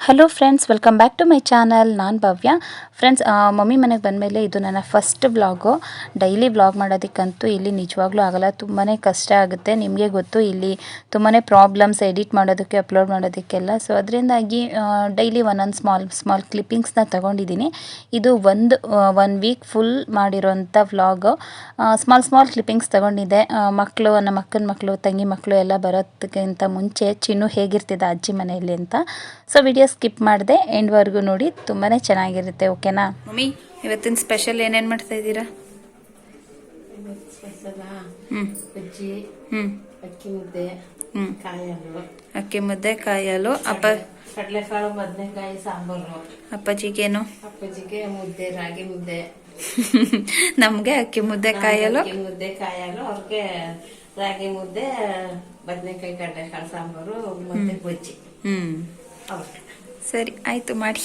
Hello friends welcome back to my channel ನಾನು Bhavya. Friends mummy ಮನೆಗೆ ಬಂದಮೇಲೆ ಇದು ನನ್ನ ಫಸ್ಟ್ ವ್ಲಾಗು ಡೈಲಿ ವ್ಲಾಗ್ ಮಾಡೋದಕ್ಕಂತೂ ಇಲ್ಲಿ ನಿಜವಾಗ್ಲೂ ಆಗಲ್ಲ. ತುಂಬಾ ಕಷ್ಟ ಆಗುತ್ತೆ. ನಿಮಗೆ ಗೊತ್ತು, ಇಲ್ಲಿ ತುಂಬಾ ಪ್ರಾಬ್ಲಮ್ಸ್ ಎಡಿಟ್ ಮಾಡೋದಕ್ಕೆ ಅಪ್ಲೋಡ್ ಮಾಡೋದಕ್ಕೆಲ್ಲ. ಸೊ ಅದರಿಂದಾಗಿ ಡೈಲಿ ಒಂದೊಂದು ಸ್ಮಾಲ್ ಸ್ಮಾಲ್ ಕ್ಲಿಪ್ಪಿಂಗ್ಸ್ನ ತಗೊಂಡಿದ್ದೀನಿ. ಇದು ಒಂದು ಒನ್ ವೀಕ್ ಫುಲ್ ಮಾಡಿರೋಂಥ ವ್ಲಾಗು ಸ್ಮಾಲ್ ಸ್ಮಾಲ್ ಕ್ಲಿಪ್ಪಿಂಗ್ಸ್ ತಗೊಂಡಿದ್ದೆ. ಮಕ್ಕಳು ನಮ್ಮ ಅಕ್ಕನ ಮಕ್ಕಳು ತಂಗಿ ಮಕ್ಕಳು ಎಲ್ಲ ಬರೋದಕ್ಕಿಂತ ಮುಂಚೆ. ಚಿನ್ನು ಹೇಗಿರ್ತಿದ್ದ ಅಜ್ಜಿ ಮನೆಯಲ್ಲಿ ಅಂತ. ಸೊ ವಿಡಿಯೋ ಸ್ಕಿಪ್ ಮಾಡಿದೆ ಎಂಡ್ವರೆಗೂ ನೋಡಿ ತುಂಬಾ ಚೆನ್ನಾಗಿರುತ್ತೆ ಓಕೆನಾ? ಮಮ್ಮಿ ಇವತ್ತಿನ ಸ್ಪೆಷಲ್ ಏನೇನು ಮಾಡ್ತಾ ಇದ್ದೀರಾ? ಅಕ್ಕಿ ಮುದ್ದೆ ಹ್ಞೂ ಕಾಯಲು ಅಕ್ಕಿ ಮುದ್ದೆ ಕಾಯಿ ಹಾಲು ಅಪ್ಪ ಕಡಲೆಕಾಳು ಬದನೆಕಾಯಿ ಸಾಂಬಾರು. ಅಪ್ಪಾಜಿಗೇನು ಅಪ್ಪಾಜಿಗೆ ಮುದ್ದೆ ರಾಗಿ ಮುದ್ದೆ. ನಮಗೆ ಅಕ್ಕಿ ಮುದ್ದೆ ಕಾಯಲು ಮುದ್ದೆ ಕಾಯಲು ಅವ್ರಿಗೆ ರಾಗಿ ಮುದ್ದೆ ಬದನೆಕಾಯಿ ಕಡಲೆಕಾಳು ಸಾಂಬಾರು ಮತ್ತೆ ಬಜ್ಜಿ. ಹ್ಮ್. ಸರಿ, ಆಯಿತು, ಮಾಡಿ.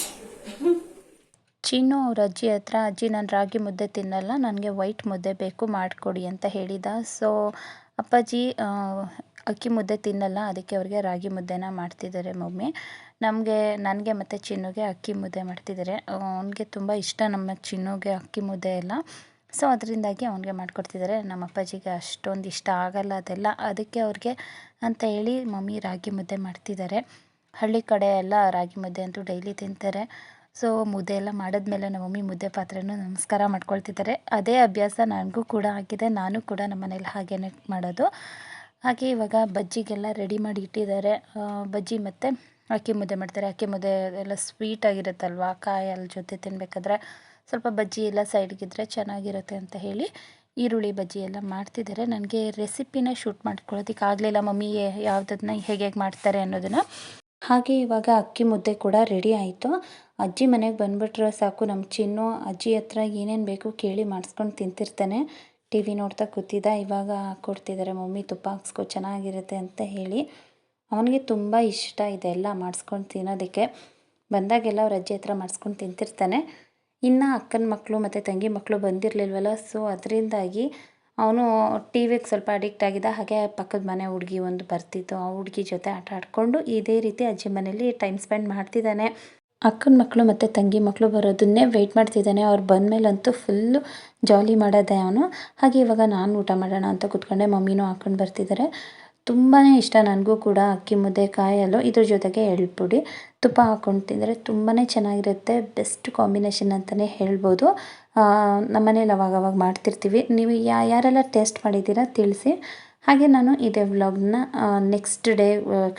ಚಿನ್ನು ಅವ್ರ ಅಜ್ಜಿ ಹತ್ರ, ಅಜ್ಜಿ, ನಾನು ರಾಗಿ ಮುದ್ದೆ ತಿನ್ನಲ್ಲ, ನನಗೆ ವೈಟ್ ಮುದ್ದೆ ಬೇಕು, ಮಾಡಿಕೊಡಿ ಅಂತ ಹೇಳಿದ. ಸೊ ಅಪ್ಪಾಜಿ ಅಕ್ಕಿ ಮುದ್ದೆ ತಿನ್ನಲ್ಲ, ಅದಕ್ಕೆ ಅವ್ರಿಗೆ ರಾಗಿ ಮುದ್ದೆನ ಮಾಡ್ತಿದ್ದಾರೆ ಮಮ್ಮಿ. ನಮಗೆ, ನನಗೆ ಮತ್ತು ಚಿನ್ನುಗೆ ಅಕ್ಕಿ ಮುದ್ದೆ ಮಾಡ್ತಿದ್ದಾರೆ. ಅವನಿಗೆ ತುಂಬ ಇಷ್ಟ ನಮ್ಮ ಚಿನ್ನುಗೆ ಅಕ್ಕಿ ಮುದ್ದೆ ಎಲ್ಲ. ಸೊ ಅದರಿಂದಾಗಿ ಅವನಿಗೆ ಮಾಡಿಕೊಡ್ತಿದ್ದಾರೆ. ನಮ್ಮ ಅಪ್ಪಾಜಿಗೆ ಅಷ್ಟೊಂದು ಇಷ್ಟ ಆಗಲ್ಲ ಅದೆಲ್ಲ. ಅದಕ್ಕೆ ಅವ್ರಿಗೆ ಅಂತ ಹೇಳಿ ಮಮ್ಮಿ ರಾಗಿ ಮುದ್ದೆ ಮಾಡ್ತಿದ್ದಾರೆ. ಹಳ್ಳಿ ಕಡೆ ಎಲ್ಲ ರಾಗಿ ಮುದ್ದೆ ಅಂತೂ ಡೈಲಿ ತಿಂತಾರೆ. ಸೊ ಮುದ್ದೆ ಎಲ್ಲ ಮಾಡಿದ್ಮೇಲೆ ನಮ್ಮ ಮಮ್ಮಿ ಮುದ್ದೆ ಪಾತ್ರೆನೂ ನಮಸ್ಕಾರ ಮಾಡ್ಕೊಳ್ತಿದ್ದಾರೆ. ಅದೇ ಅಭ್ಯಾಸ ನನಗೂ ಕೂಡ ಆಗಿದೆ. ನಾನು ಕೂಡ ನಮ್ಮ ಮನೇಲಿ ಹಾಗೇನೆ ಮಾಡೋದು. ಹಾಗೆ ಇವಾಗ ಬಜ್ಜಿಗೆಲ್ಲ ರೆಡಿ ಮಾಡಿ ಇಟ್ಟಿದ್ದಾರೆ. ಬಜ್ಜಿ ಮತ್ತು ಅಕ್ಕಿ ಮುದ್ದೆ ಮಾಡ್ತಾರೆ. ಅಕ್ಕಿ ಮುದ್ದೆ ಎಲ್ಲ ಸ್ವೀಟ್ ಆಗಿರುತ್ತಲ್ವಾ? ಕಾಯಿ ಹಾಲು ಜೊತೆ ತಿನ್ನಬೇಕಾದ್ರೆ ಸ್ವಲ್ಪ ಬಜ್ಜಿ ಎಲ್ಲ ಸೈಡ್ಗಿದ್ರೆ ಚೆನ್ನಾಗಿರುತ್ತೆ ಅಂತ ಹೇಳಿ ಈರುಳ್ಳಿ ಬಜ್ಜಿ ಎಲ್ಲ ಮಾಡ್ತಿದ್ದಾರೆ. ನನಗೆ ರೆಸಿಪಿನ ಶೂಟ್ ಮಾಡ್ಕೊಳ್ಳೋದಕ್ಕೆ ಆಗಲಿಲ್ಲ ಮಮ್ಮಿ. ಯಾವುದನ್ನ ಹೇಗೆ ಹೇಗೆ ಮಾಡ್ತಾರೆ ಅನ್ನೋದನ್ನು. ಹಾಗೆ ಇವಾಗ ಅಕ್ಕಿ ಮುದ್ದೆ ಕೂಡ ರೆಡಿ ಆಯಿತು. ಅಜ್ಜಿ ಮನೆಗೆ ಬಂದುಬಿಟ್ರೆ ಸಾಕು ನಮ್ಮ ಚಿನ್ನು ಅಜ್ಜಿ ಹತ್ರ ಏನೇನು ಬೇಕು ಕೇಳಿ ಮಾಡಿಸ್ಕೊಂಡು ತಿಂತಿರ್ತಾನೆ. ಟಿ ವಿ ನೋಡ್ತಾ ಕೂತಿದ್ದ, ಇವಾಗ ಹಾಕ್ಕೊಡ್ತಿದ್ದಾರೆ ಮಮ್ಮಿ ತುಪ್ಪ ಹಾಕ್ಸ್ಕೊ, ಚೆನ್ನಾಗಿರುತ್ತೆ ಅಂತ ಹೇಳಿ. ಅವನಿಗೆ ತುಂಬ ಇಷ್ಟ ಇದೆ ಎಲ್ಲ ಮಾಡಿಸ್ಕೊಂಡು ತಿನ್ನೋದಕ್ಕೆ. ಬಂದಾಗೆಲ್ಲ ಅವ್ರ ಅಜ್ಜಿ ಹತ್ರ ಮಾಡಿಸ್ಕೊಂಡು ತಿಂತಿರ್ತಾನೆ. ಇನ್ನು ಅಕ್ಕನ ಮಕ್ಕಳು ಮತ್ತು ತಂಗಿ ಮಕ್ಕಳು ಬಂದಿರಲಿಲ್ವಲ್ಲ, ಸೊ ಅದರಿಂದಾಗಿ ಅವನು ಟಿ ವಿಗೆ ಸ್ವಲ್ಪ ಅಡಿಕ್ಟ್ ಆಗಿದ್ದ ಹಾಗೆ ಪಕ್ಕದ ಮನೆ ಹುಡುಗಿ ಒಂದು ಬರ್ತಿತ್ತು. ಆ ಹುಡುಗಿ ಜೊತೆ ಆಟ ಆಡಿಕೊಂಡು ಇದೇ ರೀತಿ ಅಜ್ಜಿ ಮನೇಲಿ ಟೈಮ್ ಸ್ಪೆಂಡ್ ಮಾಡ್ತಿದ್ದಾನೆ. ಅಕ್ಕನ ಮಕ್ಕಳು ಮತ್ತು ತಂಗಿ ಮಕ್ಕಳು ಬರೋದನ್ನೇ ವೆಯ್ಟ್ ಮಾಡ್ತಿದ್ದಾನೆ. ಅವ್ರು ಬಂದಮೇಲಂತೂ ಫುಲ್ಲು ಜಾಲಿ ಮಾಡೋದೆ ಅವನು. ಹಾಗೆ ಇವಾಗ ನಾನು ಊಟ ಮಾಡೋಣ ಅಂತ ಕೂತ್ಕೊಂಡೆ. ಮಮ್ಮಿನೂ ಹಾಕ್ಕೊಂಡು ಬರ್ತಿದ್ದಾರೆ ತುಂಬಾ ಇಷ್ಟ ನನಗೂ ಕೂಡ ಅಕ್ಕಿ ಮುದ್ದೆ ಕಾಯಲು. ಇದ್ರ ಜೊತೆಗೆ ಎಳ್ಪುಡಿ ತುಪ್ಪ ಹಾಕ್ಕೊಂಡು ತಿಂದರೆ ತುಂಬಾ ಚೆನ್ನಾಗಿರುತ್ತೆ. ಬೆಸ್ಟ್ ಕಾಂಬಿನೇಷನ್ ಅಂತಲೇ ಹೇಳ್ಬೋದು. ನಮ್ಮ ಮನೇಲಿ ಅವಾಗ ಅವಾಗ ಮಾಡ್ತಿರ್ತೀವಿ. ನೀವು ಯಾ ಯಾರೆಲ್ಲ ಟೇಸ್ಟ್ ಮಾಡಿದ್ದೀರಾ ತಿಳಿಸಿ. ಹಾಗೆ ನಾನು ಇದೇ ವ್ಲಾಗ್ನ ನೆಕ್ಸ್ಟ್ ಡೇ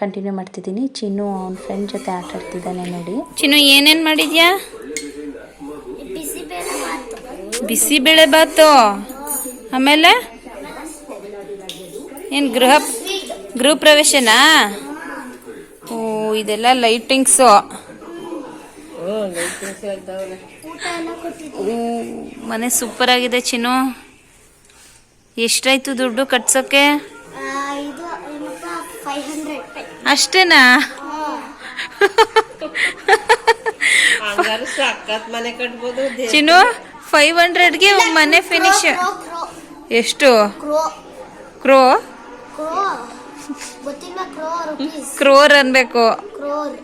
ಕಂಟಿನ್ಯೂ ಮಾಡ್ತಿದ್ದೀನಿ. ಚಿನ್ನು ಅವ್ನ ಫ್ರೆಂಡ್ ಜೊತೆ ಆಟ ಆಡ್ತಿದ್ದಾನೆ ನೋಡಿ. ಚಿನ್ನು ಏನೇನು ಮಾಡಿದ್ಯಾ? ಬಿಸಿಬೇಳೆ ಬಾತು. ಆಮೇಲೆ? ಏನು ಗೃಹ ಗೃಹ ಪ್ರವೇಶನಾ ಓ ಇದೆಲ್ಲ ಲೈಟಿಂಗ್ಸು. ಮನೆ ಸೂಪರ್ ಆಗಿದೆ ಚಿನ್ನು. ಎಷ್ಟಾಯ್ತು ದುಡ್ಡು ಕಟ್ಸೋಕೆ? ಅಷ್ಟೇನಾ? ಚಿನ್ನು ಫೈವ್ ಹಂಡ್ರೆಡ್ಗೆ ಮನೆ ಫಿನಿಶ್ ಎಷ್ಟು? ಕ್ರೋ? ಕ್ರೋರ್ ಅನ್ಬೇಕು. ಕ್ರೋರ್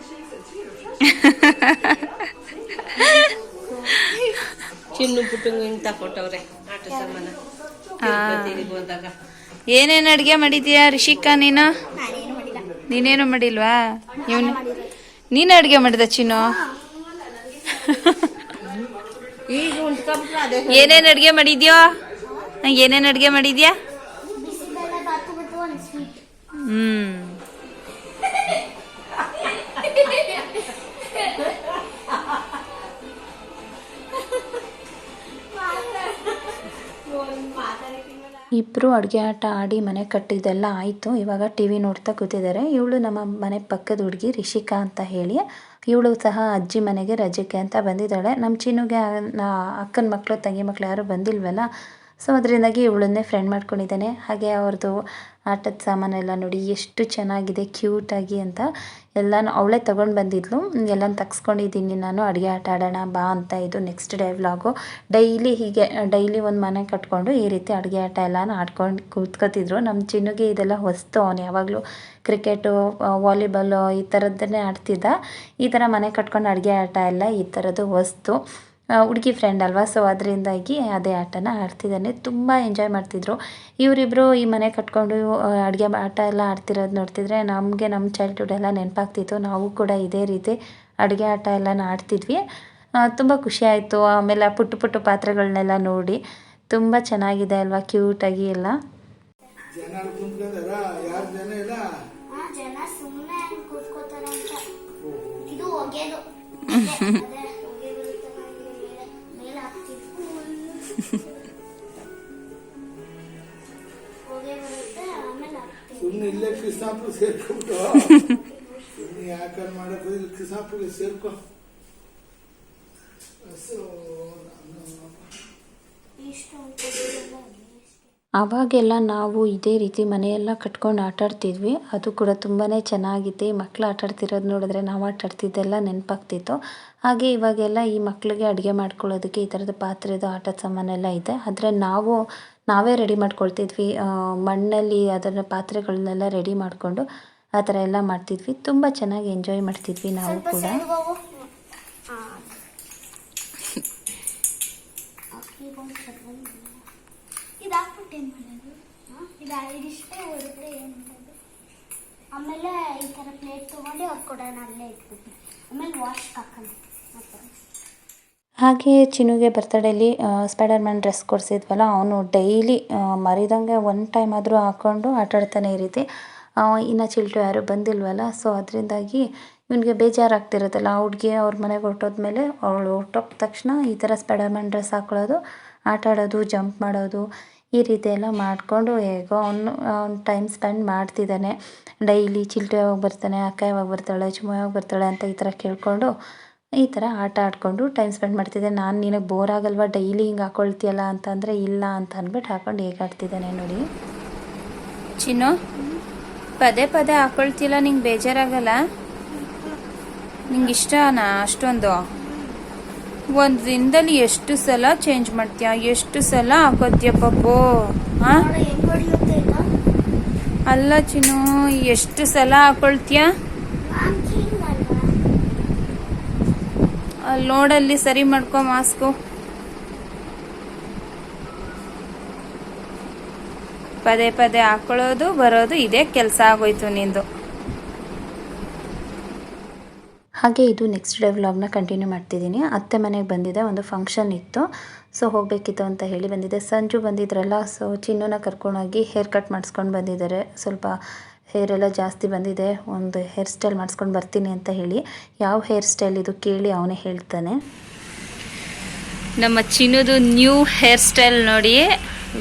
ಚಿನ್ನು ಪುಟ್ಟಂಗ್ ಆಟ ಸಾಮಾನ. ಹೋದಾಗ. ಏನೇನು ಅಡುಗೆ ಮಾಡಿದ್ಯಾ ರಿಷಿಕಾ ನೀನು? ನಾನೇನು ಮಾಡಿಲ್ಲ. ನೀನೇನು ಮಾಡಿಲ್ವಾ? ಇವನು ನೀನು ಅಡುಗೆ ಮಾಡಿದ ಚಿನ್ನು? ಏನೇನು ಅಡುಗೆ ಮಾಡಿದ್ಯೋ? ಏನೇನು ಅಡುಗೆ ಮಾಡಿದ್ಯಾ ಬಿಸಿಬೇಳೆ ಬಾತು ಬಿಟ್ಟು ಒಂದು ಸ್ವೀಟ್ ಹ್ಮ್ ಇಬ್ಬರು ಅಡುಗೆ ಆಟ ಆಡಿ ಮನೆ ಕಟ್ಟಿದ್ದೆಲ್ಲ ಆಯಿತು. ಇವಾಗ ಟಿ ವಿ ನೋಡ್ತಾ ಕೂತಿದ್ದಾರೆ. ಇವಳು ನಮ್ಮ ಮನೆ ಪಕ್ಕದ ಹುಡುಗಿ ರಿಷಿಕಾ ಅಂತ ಹೇಳಿ. ಇವಳು ಸಹ ಅಜ್ಜಿ ಮನೆಗೆ ರಜಕ್ಕೆ ಅಂತ ಬಂದಿದ್ದಾಳೆ. ನಮ್ಮ ಚಿನ್ನುಗೆ ಅಕ್ಕನ ಮಕ್ಕಳು ತಂಗಿ ಮಕ್ಕಳು ಯಾರು ಬಂದಿಲ್ವಲ್ಲ? ಸೊ ಅದರಿಂದಾಗಿ ಇವಳನ್ನೇ ಫ್ರೆಂಡ್ ಮಾಡ್ಕೊಂಡಿದ್ದಾನೆ. ಹಾಗೆ ಅವ್ರದ್ದು ಆಟದ ಸಾಮಾನೆಲ್ಲ ನೋಡಿ ಎಷ್ಟು ಚೆನ್ನಾಗಿದೆ ಕ್ಯೂಟಾಗಿ ಅಂತ ಎಲ್ಲನೂ ಅವಳೇ ತೊಗೊಂಡು ಬಂದಿದ್ಲು. ಎಲ್ಲನೂ ತಗ್ಸ್ಕೊಂಡಿದ್ದೀನಿ ನಾನು, ಅಡುಗೆ ಆಟ ಆಡೋಣ, ಬಾ ಅಂತ ಇದು ನೆಕ್ಸ್ಟ್ ಡೇ ವ್ಲಾಗು ಡೈಲಿ ಹೀಗೆ ಡೈಲಿ ಒಂದು ಮನೆ ಕಟ್ಕೊಂಡು ಈ ರೀತಿ ಅಡುಗೆ ಆಟ ಎಲ್ಲನೂ ಆಡ್ಕೊಂಡು ಕೂತ್ಕೋತಿದ್ರು. ನಮ್ಮ ಚಿನ್ನುಗೆ ಇದೆಲ್ಲ ಹೊಸ್ತು ಅವನು ಯಾವಾಗಲೂ ಕ್ರಿಕೆಟು ವಾಲಿಬಾಲು ಈ ಥರದ್ದನ್ನೇ ಆಡ್ತಿದ್ದ. ಈ ಥರ ಮನೆ ಕಟ್ಕೊಂಡು ಅಡುಗೆ ಆಟ ಎಲ್ಲ ಈ ಥರದ್ದು ಹೊಸ್ತು. ಹುಡುಗಿ ಫ್ರೆಂಡ್ ಅಲ್ವಾ? ಸೊ ಅದರಿಂದಾಗಿ ಅದೇ ಆಟನ ಆಡ್ತಿದ್ದಾನೆ. ತುಂಬ ಎಂಜಾಯ್ ಮಾಡ್ತಿದ್ರು. ಇವರಿಬ್ಬರು ಈ ಮನೆ ಕಟ್ಕೊಂಡು ಅಡುಗೆ ಆಟ ಎಲ್ಲ ಆಡ್ತಿರೋದು ನೋಡ್ತಿದ್ರೆ ನಮಗೆ ನಮ್ಮ ಚೈಲ್ಡ್ಹುಡ್ ಎಲ್ಲ ನೆನಪಾಗ್ತಿತ್ತು. ನಾವು ಕೂಡ ಇದೇ ರೀತಿ ಅಡುಗೆ ಆಟ ಎಲ್ಲ ಆಡ್ತಿದ್ವಿ. ತುಂಬ ಖುಷಿ ಆಯಿತು. ಆಮೇಲೆ ಆ ಪುಟ್ಟ ಪುಟ್ಟ ಪಾತ್ರೆಗಳನ್ನೆಲ್ಲ ನೋಡಿ ತುಂಬ ಚೆನ್ನಾಗಿದೆ ಅಲ್ವಾ? ಕ್ಯೂಟಾಗಿ ಎಲ್ಲ. ಜನ ಸುಮ್ಮನೆ ಇಲ್ಲೇ ಮಾಡಕ್ ಹೋಗಿ ಸೇರ್ಕೊ. ಆವಾಗೆಲ್ಲ ನಾವು ಇದೇ ರೀತಿ ಮನೆಯೆಲ್ಲ ಕಟ್ಕೊಂಡು ಆಟಾಡ್ತಿದ್ವಿ. ಅದು ಕೂಡ ತುಂಬಾ ಚೆನ್ನಾಗಿದೆ ಮಕ್ಕಳು ಆಟಾಡ್ತಿರೋದು ನೋಡಿದ್ರೆ ನಾವು ಆಟಾಡ್ತಿದ್ದೆಲ್ಲ ನೆನಪಾಗ್ತಿತ್ತು. ಹಾಗೆ ಇವಾಗೆಲ್ಲ ಈ ಮಕ್ಕಳಿಗೆ ಅಡುಗೆ ಮಾಡ್ಕೊಳ್ಳೋದಕ್ಕೆ ಈ ಥರದ ಪಾತ್ರೆದು ಆಟದ ಸಾಮಾನೆಲ್ಲ ಇದೆ. ಆದರೆ ನಾವು ನಾವೇ ರೆಡಿ ಮಾಡ್ಕೊಳ್ತಿದ್ವಿ. ಮಣ್ಣಲ್ಲಿ ಅದರ ಪಾತ್ರೆಗಳನ್ನೆಲ್ಲ ರೆಡಿ ಮಾಡಿಕೊಂಡು ಆ ಥರ ಎಲ್ಲ ಮಾಡ್ತಿದ್ವಿ. ತುಂಬ ಚೆನ್ನಾಗಿ ಎಂಜಾಯ್ ಮಾಡ್ತಿದ್ವಿ ನಾವು ಕೂಡ. ಆಮೇಲೆ ಈ ಥರ ಪ್ಲೇಟ್ ತೊಗೊಂಡು ಅವ್ರು ಕೊಡೋಣ ಅಲ್ಲೇ ಇಟ್ಬಿಟ್ಟು. ಆಮೇಲೆ ವಾಶ್ ಹಾಕೋಣ. ಹಾಗೆ ಚಿನ್ನುಗೆ ಬರ್ತಡೇಲಿ ಸ್ಪೈಡರ್ ಮ್ಯಾನ್ ಡ್ರೆಸ್ ಕೊಡಿಸಿದ್ವಲ್ಲ, ಅವನು ಡೈಲಿ ಮರಿದಂಗೆ ಒನ್ ಟೈಮ್ ಆದರೂ ಹಾಕ್ಕೊಂಡು ಆಟಾಡ್ತಾನೆ ಈ ರೀತಿ. ಇನ್ನು ಚಿಲ್ಟು ಯಾರು ಬಂದಿಲ್ವಲ್ಲ ಸೊ ಅದರಿಂದಾಗಿ ಇವನಿಗೆ ಬೇಜಾರಾಗ್ತಿರುತ್ತಲ್ಲ. ಆ ಹುಡುಗಿ ಅವ್ರ ಮನೆಗೆ ಹೊರಟೋದ್ಮೇಲೆ ಅವಳು ಹೊರಟೋದ ತಕ್ಷಣ ಈ ಥರ ಸ್ಪೈಡರ್ ಮ್ಯಾನ್ ಡ್ರೆಸ್ ಹಾಕ್ಕೊಳ್ಳೋದು ಆಟಾಡೋದು ಜಂಪ್ ಮಾಡೋದು, ಈ ರೀತಿ ಎಲ್ಲ ಮಾಡಿಕೊಂಡು ಹೇಗೋ ಅವನು, ಅವ್ನು ಟೈಮ್ ಸ್ಪೆಂಡ್ ಮಾಡ್ತಿದ್ದಾನೆ. ಡೈಲಿ ಚಿಲ್ಟು ಯಾವಾಗ ಬರ್ತಾನೆ, ಅಕ್ಕ ಯಾವಾಗ ಬರ್ತಾಳೆ ಚುಮ್ಮ ಯಾವಾಗ ಬರ್ತಾಳೆ ಅಂತ ಈ ಥರ ಕೇಳಿಕೊಂಡು ಈ ಥರ ಆಟ ಆಡಿಕೊಂಡು ಟೈಮ್ ಸ್ಪೆಂಡ್ ಮಾಡ್ತಿದ್ದೆ. ನಾನು ನಿನಗೆ ಬೋರ್ ಆಗಲ್ವಾ? ಡೈಲಿ ಹಿಂಗೆ ಹಾಕೊಳ್ತೀಯಲ್ಲ ಅಂತಂದರೆ ಇಲ್ಲ ಅಂತ ಅಂದ್ಬಿಟ್ಟು ಹಾಕೊಂಡು ಹೇಗೆ ಆಡ್ತಿದ್ದಾನೆ ನೋಡಿ. ಚಿನ್ನು ಪದೇ ಪದೇ ಹಾಕೊಳ್ತಿಲ್ಲ ನಿಂಗೆ ಬೇಜಾರಾಗಲ್ಲ? ನಿಂಗೆ ಇಷ್ಟನಾ ಅಷ್ಟೊಂದು? ಒಂದು ದಿನದಲ್ಲಿ ಎಷ್ಟು ಸಲ ಚೇಂಜ್ ಮಾಡ್ತೀಯ? ಎಷ್ಟು ಸಲ ಹಾಕೋತೀಯ ಪಪ್ಪು? ಹಾಂ ಅಲ್ಲ ಚಿನ್ನು ಎಷ್ಟು ಸಲ ಹಾಕೊಳ್ತೀಯ ನಾನು ಕಿಂಗ್ ಅಲ್ವಾ ಅಲ್ಲಿ ನೋಡಲ್ಲಿ ಸರಿ ಮಾಡ್ಕೊ ಮಾಸ್ಕು. ಪದೇ ಪದೇ ಹಾಕೊಳ್ಳೋದು, ಬರೋದು, ಇದೇ ಕೆಲಸ ಆಗೋಯ್ತು ನಿಂದು. ಹಾಗೆ ಇದು ನೆಕ್ಸ್ಟ್ ಡೇ ವ್ಲಾಗ್ನ ಕಂಟಿನ್ಯೂ ಮಾಡ್ತಿದ್ದೀನಿ. ಅತ್ತೆ ಮನೆಗೆ ಬಂದಿದೆ, ಒಂದು ಫಂಕ್ಷನ್ ಇತ್ತು. ಸೊ ಹೋಗಬೇಕಿತ್ತು ಅಂತ ಹೇಳಿ ಬಂದಿದ್ದೆ ಸಂಜು ಬಂದಿದ್ರಲ್ಲ ಸೊ ಚಿನ್ನೂನ ಕರ್ಕೊಂಡೋಗಿ ಹೇರ್ ಕಟ್ ಮಾಡಿಸ್ಕೊಂಡು ಬಂದಿದ್ದಾರೆ. ಸ್ವಲ್ಪ ಹೇರ್ ಎಲ್ಲ ಜಾಸ್ತಿ ಬಂದಿದೆ ಒಂದು ಹೇರ್ ಸ್ಟೈಲ್ ಮಾಡಿಸ್ಕೊಂಡು ಬರ್ತೀನಿ ಅಂತ ಹೇಳಿ ಯಾವ ಹೇರ್ ಸ್ಟೈಲ್ ಇದು ಕೇಳಿ ಅವನೇ ಹೇಳ್ತಾನೆ. ನಮ್ಮ ಚಿನ್ನದು ನ್ಯೂ ಹೇರ್ ಸ್ಟೈಲ್ ನೋಡಿ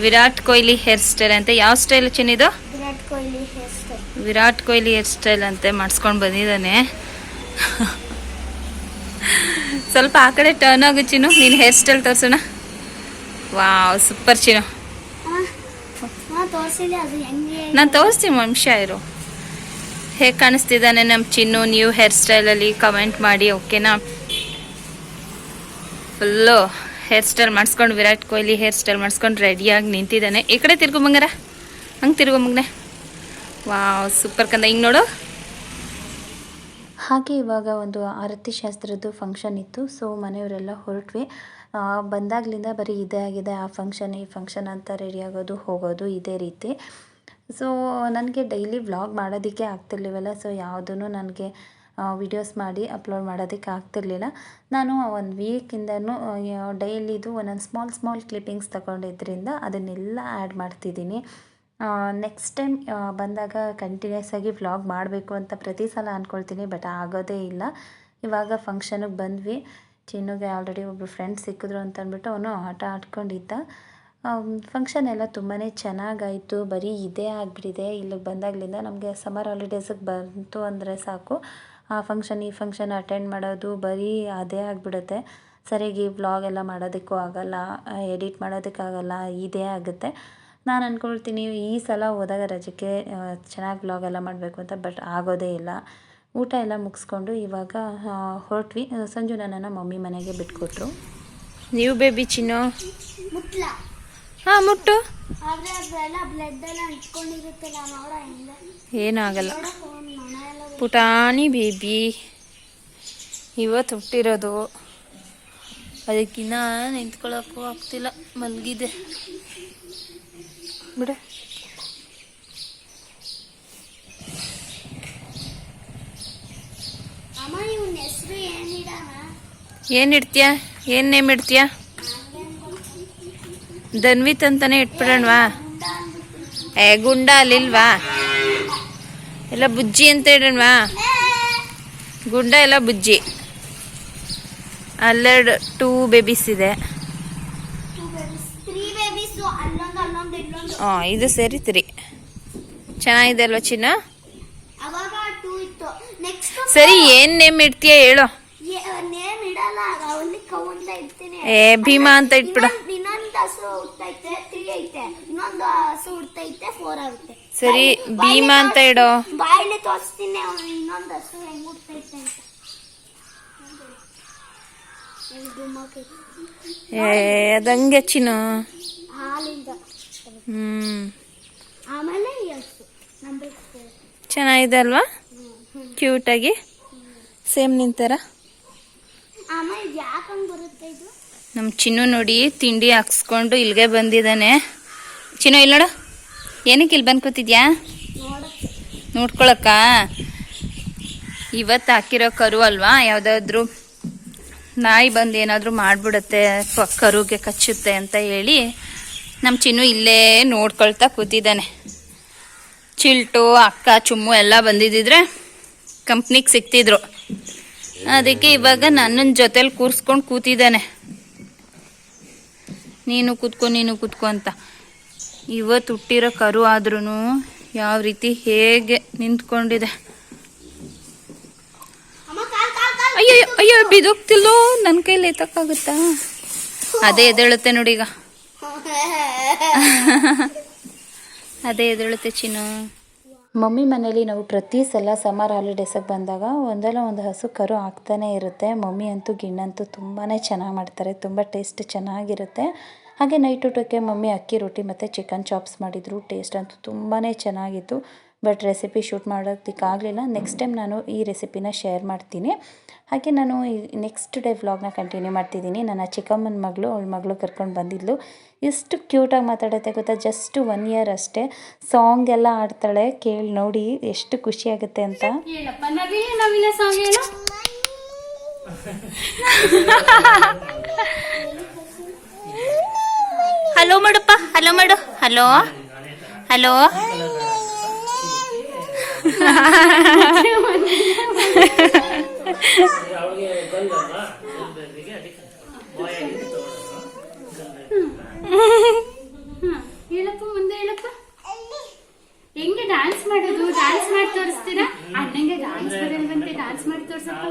ವಿರಾಟ್ ಕೊಹ್ಲಿ ಹೇರ್ ಸ್ಟೈಲ್ ಅಂತ ಯಾವ style ಚಿನ್ನಿದು? Virat Kohli hair style Virat Kohli hair style ಅಂತೆ ಮಾಡಿಸ್ಕೊಂಡು ಬಂದಿದ್ದಾನೆ. ಸ್ವಲ್ಪ ಆ ಕಡೆ ಟರ್ನ್ ಆಗು ಚಿನ್ನು ನೀನು ಹೇರ್ ಸ್ಟೈಲ್ ತೋರಿಸೋಣ. Wow super Chinnu. ನಾನು ತೋರಿಸ್ತೀನಿ ವಂಶ ಇರು. ಹೇಗೆ ಕಾಣಿಸ್ತಿದ್ದಾನೆ ನಮ್ಮ ಚಿನ್ನು ನ್ಯೂ ಹೇರ್ ಸ್ಟೈಲಲ್ಲಿ ಕಮೆಂಟ್ ಮಾಡಿ ಓಕೆನಾ ಫುಲ್ಲು ಹೇರ್ ಸ್ಟೈಲ್ ಮಾಡಿಸ್ಕೊಂಡು ವಿರಾಟ್ ಕೊಹ್ಲಿ ಹೇರ್ ಸ್ಟೈಲ್ ಮಾಡಿಸ್ಕೊಂಡು ರೆಡಿಯಾಗಿ ನಿಂತಿದ್ದಾನೆ. ಈ ಕಡೆ ತಿರ್ಗೋ ಬಂಗಾರ ಹಂಗೆ ತಿರ್ಗೋ ಮಗನೆ? ವಾವ್ ಸೂಪರ್ ಕಂದ. ಹಿಂಗೆ ನೋಡು. ಹಾಗೆ ಇವಾಗ ಒಂದು ಆರತಿ ಶಾಸ್ತ್ರದ್ದು ಫಂಕ್ಷನ್ ಇತ್ತು. ಸೊ ಮನೆಯವರೆಲ್ಲ ಹೊರಟ್ವಿ. ಬಂದಾಗಲಿಂದ ಬರೀ ಇದೇ ಆಗಿದೆ. ಆ ಫಂಕ್ಷನ್ ಈ ಫಂಕ್ಷನ್ ಅಂತ ರೆಡಿ ಆಗೋದು, ಹೋಗೋದು ಇದೇ ರೀತಿ. ಸೊ ನನಗೆ ಡೈಲಿ ವ್ಲಾಗ್ ಮಾಡೋದಕ್ಕೆ ಆಗ್ತಿರ್ಲಿಲ್ಲ ಸೊ ಯಾವುದೂ ನನಗೆ ವಿಡಿಯೋಸ್ ಮಾಡಿ ಅಪ್ಲೋಡ್ ಮಾಡೋದಕ್ಕೆ ಆಗ್ತಿರ್ಲಿಲ್ಲ. ನಾನು ಒಂದು ವೀಕಿಂದನೂ ಡೈಲಿದು ಒಂದೊಂದು ಸ್ಮಾಲ್ ಸ್ಮಾಲ್ ಕ್ಲಿಪ್ಪಿಂಗ್ಸ್ ತಗೊಂಡಿದ್ದರಿಂದ ಅದನ್ನೆಲ್ಲ ಆ್ಯಡ್ ಮಾಡ್ತಿದ್ದೀನಿ. ನೆಕ್ಸ್ಟ್ ಟೈಮ್ ಬಂದಾಗ ಕಂಟಿನ್ಯೂಸ್ ಆಗಿ ವ್ಲಾಗ್ ಮಾಡಬೇಕು ಅಂತ ಪ್ರತಿ ಸಲ ಅಂದ್ಕೊಳ್ತೀನಿ ಬಟ್ ಆಗೋದೇ ಇಲ್ಲ. ಇವಾಗ ಫಂಕ್ಷನಿಗೆ ಬಂದ್ವಿ. ಚಿನ್ನುಗೆ ಆಲ್ರೆಡಿ ಒಬ್ಬರು ಫ್ರೆಂಡ್ಸ್ ಸಿಕ್ಕಿದ್ರು ಅಂತ ಅಂದ್ಬಿಟ್ಟು ಅವನು ಆಟ ಆಡ್ಕೊಂಡಿದ್ದ. ಫಂಕ್ಷನ್ ಎಲ್ಲ ತುಂಬಾ ಚೆನ್ನಾಗಾಯಿತು, ಬರೀ ಇದೇ ಆಗಿಬಿಟ್ಟಿದೆ. ಇಲ್ಲಿಗೆ ಬಂದಾಗಲಿಂದ ನಮಗೆ ಸಮ್ಮರ್ ಹಾಲಿಡೇಸಿಗೆ ಬಂತು ಅಂದರೆ ಸಾಕು. ಆ ಫಂಕ್ಷನ್ ಈ ಫಂಕ್ಷನ್ ಅಟೆಂಡ್ ಮಾಡೋದು ಬರೀ ಅದೇ ಆಗಿಬಿಡುತ್ತೆ. ಸರಿಯಾಗಿ ವ್ಲಾಗ್ ಎಲ್ಲ ಮಾಡೋದಕ್ಕೂ ಆಗಲ್ಲ ಎಡಿಟ್ ಮಾಡೋದಕ್ಕಾಗಲ್ಲ, ಇದೇ ಆಗುತ್ತೆ. ನಾನು ಅಂದ್ಕೊಳ್ತೀನಿ ಈ ಸಲ ಹೋದಾಗ ರಜಕ್ಕೆ ಚೆನ್ನಾಗಿ ವ್ಲಾಗ್ ಎಲ್ಲ ಮಾಡಬೇಕು ಅಂತ ಬಟ್ ಆಗೋದೇ ಇಲ್ಲ. ಊಟ ಎಲ್ಲ ಮುಗಿಸ್ಕೊಂಡು ಇವಾಗ ಹೊರಟ್ವಿ. ಸಂಜು ನನ್ನನ್ನು ಮಮ್ಮಿ ಮನೆಗೆ ಬಿಟ್ಕೊಟ್ರು. ನೀವು ಬೇಬಿ ಚಿನ್ನು? ಮುಟ್ಲ? ಹಾಂ ಮುಟ್ಟು. ಏನಾಗಲ್ಲ. ಪುಟಾಣಿ ಬೇಬಿ ಇವತ್ತು ಹುಟ್ಟಿರೋದು. ಅದಕ್ಕಿನ್ನ ನಿಂತ್ಕೊಳ್ಳೋಕ್ಕೂ ಆಗ್ತಿಲ್ಲ ಮಲಗಿದೆ. ಬಿಡ. ಅಮ್ಮ ಏನ್ ಹೆಸರು ಏನು ಇಡ್ತೀಯ? ಏನು ನೇಮ್ ಇಡ್ತೀಯ? ಧನ್ವಿತ್ ಅಂತಾನೆ ಇಟ್ಬಿಡೋಣವಾ? ಏ ಗುಂಡ ಅಲ್ಲಿಲ್ವಾ? ಎಲ್ಲ ಬುಜ್ಜಿ ಅಂತ ಇಡೋಣವಾ? ಗುಂಡ ಎಲ್ಲ ಬುಜ್ಜಿ. ಅಲ್ಲೆರಡು ಟೂ ಬೇಬೀಸ್ ಇದೆ ಟೂ ಬೇಬೀಸ್ ತ್ರೀ ಬೇಬೀಸ್ ಅಲ್ಲೊಂದು ಅಲ್ಲೊಂದು ಇಲ್ಲೊಂದು ಹಾಂ ಇದು ಸರಿ ತ್ರೀ. ಚೆನ್ನಾಗಿದೆ ಅಲ್ವಾ ಚಿನ್ನ? ಸರಿ ಏನ್ ನೇಮ್ ಇಡ್ತೀಯ ಹೇಳು. ಏ ಭೀಮಾ ಅಂತ ಇಟ್ಬಿಡು. ಸರಿ ಭೀಮಾ ಅಂತ ಇಡೋ. ಏ ಅದಂಗೆ ಚಿನ್ನು. ಆಮೇಲೆ ಚೆನ್ನಾಗಿದೆ ಅಲ್ವಾ? ಕ್ಯೂಟಾಗಿ. ಸೇಮ್ ನಿಂತಾರ ನಮ್ಮ ಚಿನ್ನು ನೋಡಿ ತಿಂಡಿ ಹಾಕ್ಸ್ಕೊಂಡು ಇಲ್ಲಿಗೆ ಬಂದಿದ್ದಾನೆ. ಚಿನ್ನು ಇಲ್ಲ ನೋಡು. ಏನಕ್ಕೆ ಇಲ್ಲಿ ಬಂದು ಕೂತಿದ್ಯಾ? ನೋಡ ನೋಡ್ಕೊಳಕ್ಕ? ಇವತ್ತು ಹಾಕಿರೋ ಕರು ಅಲ್ವಾ? ಯಾವುದಾದ್ರೂ ನಾಯಿ ಬಂದು ಏನಾದರೂ ಮಾಡಿಬಿಡುತ್ತೆ ಕರುಗೆ ಕಚ್ಚುತ್ತೆ ಅಂತ ಹೇಳಿ. ನಮ್ಮ ಚಿನ್ನು ಇಲ್ಲೇ ನೋಡ್ಕೊಳ್ತಾ ಕೂತಿದ್ದಾನೆ. ಚಿಲ್ಟು, ಅಕ್ಕ, ಚುಮ್ಮು ಎಲ್ಲ ಬಂದಿದ್ದಿದ್ರೆ ಕಂಪ್ನಿಗೆ ಸಿಕ್ತಿದ್ರು. ಅದಕ್ಕೆ ಇವಾಗ ನನ್ನನ್ನು ಜೊತೆಲಿ ಕೂರಿಸ್ಕೊಂಡು ಕೂತಿದ್ದಾನೆ. ನೀನು ಕೂತ್ಕೊ ನೀನು ಕೂತ್ಕೊ ಅಂತ. ಇವತ್ತು ಹುಟ್ಟಿರೋ ಕರು ಆದ್ರೂ ಯಾವ ರೀತಿ ಹೇಗೆ ನಿಂತ್ಕೊಂಡಿದೆ. ಅಯ್ಯೋ ಅಯ್ಯೋ ಬಿದೋಗ್ತಿಲ್ಲೋ ನನ್ನ ಕೈಲಿ ಎತ್ತಕ್ಕಾಗುತ್ತಾ? ಅದೇ ಎದ್ದೇಳುತ್ತೆ ನೋಡಿ ಈಗ. ಅದೇ ಎದುರುಳುತ್ತೆ ಚಿನ್ನು. ಮಮ್ಮಿ ಮನೇಲಿ ನಾವು ಪ್ರತಿ ಸಲ ಸಮ್ಮರ್ ಹಾಲಿಡೇಸಿಗೆ ಬಂದಾಗ ಒಂದಲ್ಲ ಒಂದು ಹಸು ಕರು ಆಗ್ತಾನೆ ಇರುತ್ತೆ. ಮಮ್ಮಿ ಅಂತೂ ಗಿಣ್ಣಂತೂ ತುಂಬಾ ಚೆನ್ನಾಗಿ ಮಾಡ್ತಾರೆ. ತುಂಬ ಟೇಸ್ಟ್ ಚೆನ್ನಾಗಿರುತ್ತೆ. ಹಾಗೆ ನೈಟ್ ಊಟಕ್ಕೆ ಮಮ್ಮಿ ಅಕ್ಕಿ ರೊಟ್ಟಿ ಮತ್ತು ಚಿಕನ್ ಚಾಪ್ಸ್ ಮಾಡಿದರು. ಟೇಸ್ಟ್ ಅಂತೂ ತುಂಬಾ ಚೆನ್ನಾಗಿತ್ತು. ಬಟ್ ರೆಸಿಪಿ ಶೂಟ್ ಮಾಡೋದಕ್ಕಾಗಲಿಲ್ಲ. ನೆಕ್ಸ್ಟ್ ಟೈಮ್ ನಾನು ಈ ರೆಸಿಪಿನ ಶೇರ್ ಮಾಡ್ತೀನಿ. ಹಾಗೆ ನಾನು ಈ ನೆಕ್ಸ್ಟ್ ಡೇ ವ್ಲಾಗ್ನ ಕಂಟಿನ್ಯೂ ಮಾಡ್ತಿದ್ದೀನಿ. ನನ್ನ ಚಿಕ್ಕಮ್ಮನ ಮಗಳು ಅವಳ ಮಗಳು ಕರ್ಕೊಂಡು ಬಂದಿದ್ಲು. ಎಷ್ಟು ಕ್ಯೂಟಾಗಿ ಮಾತಾಡುತ್ತೆ ಗೊತ್ತಾ? ಜಸ್ಟ್ ಒನ್ ಇಯರ್ ಅಷ್ಟೇ. ಸಾಂಗ್ ಎಲ್ಲ ಆಡ್ತಾಳೆ ಕೇಳಿ ನೋಡಿ ಎಷ್ಟು ಖುಷಿಯಾಗುತ್ತೆ ಅಂತ. ಹಲೋ ಮಾಡಪ್ಪ ಹಲೋ ಮಾಡು ಹಲೋ ಹಲೋ ಹೇಳಪ್ಪ, ಮುಂದೆ ಹೇಳಪ್ಪ. ಹೆಂಗೆ ಡಾನ್ಸ್ ಮಾಡೋದು? ಡಾನ್ಸ್ ಮಾಡಿ ತೋರಿಸ್ತೀರಾ? ಅಣ್ಣಂಗೆ ಡಾನ್ಸ್ ಬರಲ್ವಂತೆ ಡಾನ್ಸ್ ಮಾಡಿ ತೋರ್ಸಪ್ಪ.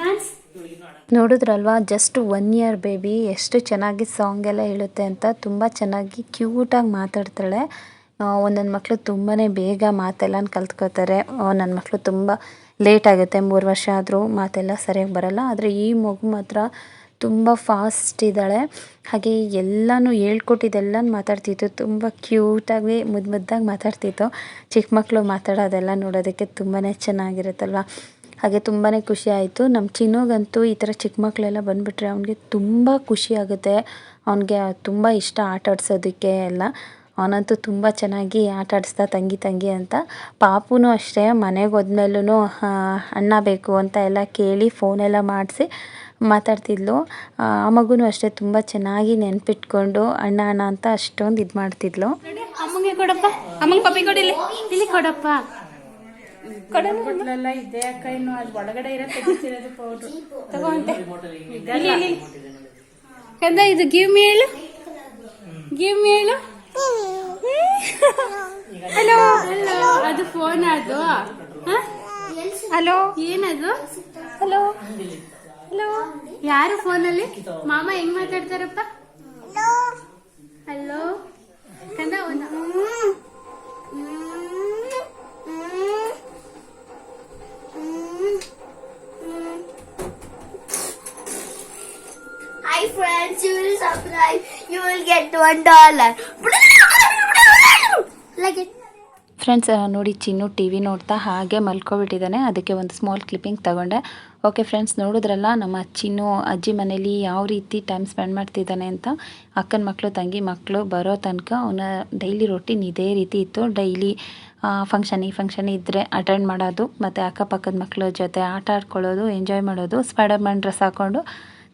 ಡಾನ್ಸ್ ನೋಡಿದ್ರಲ್ವಾ ಜಸ್ಟ್ ಒನ್ ಇಯರ್ ಬೇಬಿ ಎಷ್ಟು ಚೆನ್ನಾಗಿ ಸಾಂಗ್ ಎಲ್ಲ ಹೇಳುತ್ತೆ ಅಂತ. ತುಂಬ ಚೆನ್ನಾಗಿ ಕ್ಯೂಟಾಗಿ ಮಾತಾಡ್ತಾಳೆ. ಒಂದೊಂದು ಮಕ್ಕಳು ತುಂಬಾ ಬೇಗ ಮಾತೆಲ್ಲ ಕಲ್ತ್ಕೋತಾರೆ. ನನ್ನ ಮಕ್ಕಳು ತುಂಬ ಲೇಟ್ ಆಗುತ್ತೆ. ಮೂರು ವರ್ಷ ಆದರೂ ಮಾತೆಲ್ಲ ಸರಿಯಾಗಿ ಬರಲ್ಲ. ಆದರೆ ಈ ಮಗು ಮಾತ್ರ ತುಂಬ ಫಾಸ್ಟ್ ಇದ್ದಾಳೆ. ಹಾಗೆ ಎಲ್ಲನೂ ಹೇಳ್ಕೊಟ್ಟಿದ್ದೆಲ್ಲ ಮಾತಾಡ್ತಿತ್ತು. ತುಂಬ ಕ್ಯೂಟಾಗಿ ಮುದ್ದು ಮುದ್ದಾಗಿ ಮಾತಾಡ್ತಿತ್ತು. ಚಿಕ್ಕ ಮಕ್ಕಳು ಮಾತಾಡೋದೆಲ್ಲ ನೋಡೋದಕ್ಕೆ ತುಂಬಾ ಚೆನ್ನಾಗಿರುತ್ತಲ್ವ? ಹಾಗೆ ತುಂಬಾ ಖುಷಿ ಆಯಿತು. ನಮ್ಮ ಚಿನ್ನೋಗಂತೂ ಈ ಥರ ಚಿಕ್ಕ ಮಕ್ಕಳೆಲ್ಲ ಬಂದುಬಿಟ್ರೆ ಅವನಿಗೆ ತುಂಬ ಖುಷಿ ಆಗುತ್ತೆ. ಅವನಿಗೆ ತುಂಬ ಇಷ್ಟ ಆಟ ಆಡ್ಸೋದಕ್ಕೆ ಎಲ್ಲ. ಅವನಂತೂ ತುಂಬ ಚೆನ್ನಾಗಿ ಆಟ ಆಡಿಸ್ದ ತಂಗಿ ತಂಗಿ ಅಂತ. ಪಾಪುನೂ ಅಷ್ಟೇ ಮನೆಗೆ ಹೋದ್ಮೇಲೂ ಅಣ್ಣ ಬೇಕು ಅಂತ ಎಲ್ಲ ಕೇಳಿ ಫೋನೆಲ್ಲ ಮಾಡಿಸಿ ಮಾತಾಡ್ತಿದ್ಲು. ಆ ಮಗುನೂ ಅಷ್ಟೇ ತುಂಬ ಚೆನ್ನಾಗಿ ನೆನ್ಪಿಟ್ಕೊಂಡು ಅಣ್ಣ ಅಣ್ಣ ಅಂತ ಅಷ್ಟೊಂದು ಇದು ಮಾಡ್ತಿದ್ಲು. ಅಮ್ಮಂಗೆ ಕೊಡಪ್ಪ. ಅಮ್ಮಂಗೆ ಪಪ್ಪಿ ಕೊಡಿಲಿ ಇಲ್ಲಿ. ಕೊಡಪ್ಪ. ಎಲ್ಲ ಇದೆ ಅಕ್ಕ ಇನ್ನು ಅದು ಒಳಗಡೆ ಇರೋ ತೆಗಿತಿರೋದು ಪೌಡ್ರು ತಗೊಂಡೆ ಇಲ್ಲಿ ಇಲ್ಲಿ ಕಂದ ಇದು give me give me hello hello ಅದು ಫೋನ್ ಅದು? ಹಲೋ ಏನದು? ಹಲೋ ಹಲೋ ಯಾರು ಫೋನಲ್ಲಿ ಮಾಮ ಹೆಂಗ್ ಮಾತಾಡ್ತಾರಪ್ಪ? ಹಲೋ ಕಂದ ಒಂದ್ I friends you will subscribe you will get one dollar friends ನೋಡಿ ಚಿನ್ನು ಟಿ ವಿ ನೋಡ್ತಾ ಹಾಗೆ ಮಲ್ಕೊಬಿಟ್ಟಿದ್ದಾನೆ. ಅದಕ್ಕೆ ಒಂದು ಸ್ಮಾಲ್ ಕ್ಲಿಪ್ಪಿಂಗ್ ತಗೊಂಡೆ. ಓಕೆ ಫ್ರೆಂಡ್ಸ್ ನೋಡಿದ್ರಲ್ಲ, ನಮ್ಮ ಚಿನ್ನು ಅಜ್ಜಿ ಮನೇಲಿ ಯಾವ ರೀತಿ ಟೈಮ್ ಸ್ಪೆಂಡ್ ಮಾಡ್ತಿದ್ದಾನೆ ಅಂತ. ಅಕ್ಕನ ಮಕ್ಕಳು ತಂಗಿ ಮಕ್ಕಳು ಬರೋ ತನಕ ಅವನ ಡೈಲಿ ರೊಟೀನ್ ಇದೇ ರೀತಿ ಇತ್ತು. ಡೈಲಿ ಫಂಕ್ಷನ್ ಈ ಫಂಕ್ಷನ್ ಇದ್ದರೆ ಅಟೆಂಡ್ ಮಾಡೋದು, ಮತ್ತು ಅಕ್ಕಪಕ್ಕದ ಮಕ್ಕಳ ಜೊತೆ ಆಟ ಆಡ್ಕೊಳ್ಳೋದು ಎಂಜಾಯ್ ಮಾಡೋದು ಸ್ಪೈಡರ್ ಮ್ಯಾನ್ ಡ್ರೆಸ್ ಹಾಕ್ಕೊಂಡು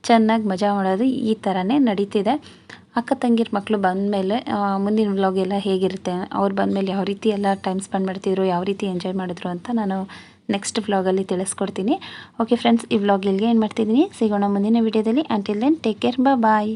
ಚೆನ್ನಾಗಿ ಮಜಾ ಮಾಡೋದು ಈ ಥರನೇ ನಡೀತಿದೆ. ಅಕ್ಕ ತಂಗಿರ ಮಕ್ಕಳು ಬಂದಮೇಲೆ ಮುಂದಿನ ವ್ಲಾಗ್ ಎಲ್ಲ ಹೇಗಿರುತ್ತೆ, ಅವ್ರು ಬಂದಮೇಲೆ ಯಾವ ರೀತಿ ಎಲ್ಲ ಟೈಮ್ ಸ್ಪೆಂಡ್ ಮಾಡ್ತಿದ್ರು, ಯಾವ ರೀತಿ ಎಂಜಾಯ್ ಮಾಡಿದ್ರು ಅಂತ ನಾನು ನೆಕ್ಸ್ಟ್ ವ್ಲಾಗಲ್ಲಿ ತಿಳಿಸ್ಕೊಡ್ತೀನಿ. ಓಕೆ ಫ್ರೆಂಡ್ಸ್ ಈ ವ್ಲಾಗ್ ಇಲ್ಲಿಗೆ ಏನು ಮಾಡ್ತಿದ್ದೀನಿ. ಸಿಗೋಣ ಮುಂದಿನ ವಿಡಿಯೋದಲ್ಲಿ until then take care bye